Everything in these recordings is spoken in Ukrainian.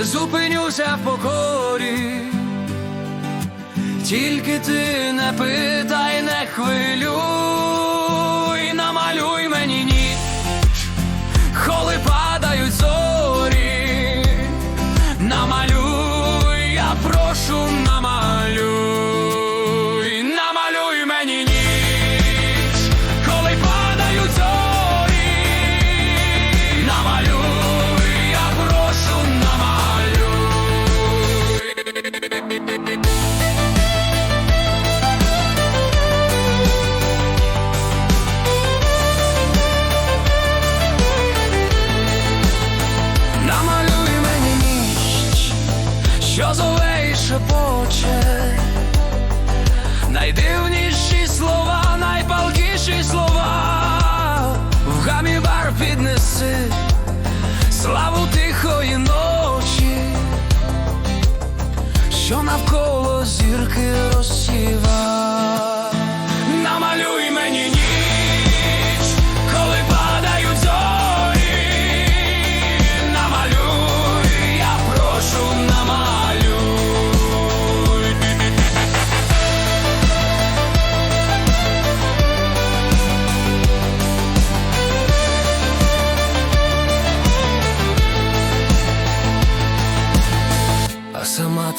покладуся в покорі. Тільки ти не питай, не хвилюй, Намалюй мені що зове і найдивніші слова, найпалкіші слова, в гамі бар славу тихої ночі, навколо зірки розсіва.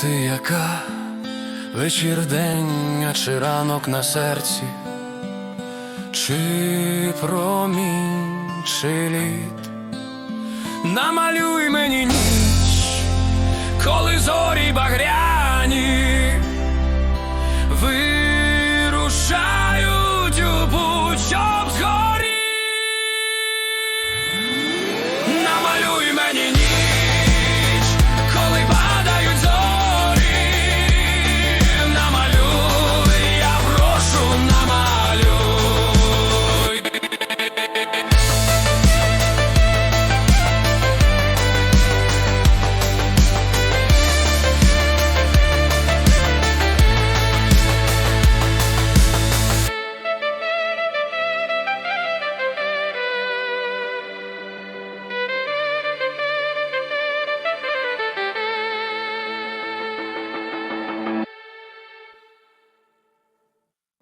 Ти яка вечір день, а чи ранок на серці, чи промінь, чи лід, намалюй мені ніч, коли зорі багряні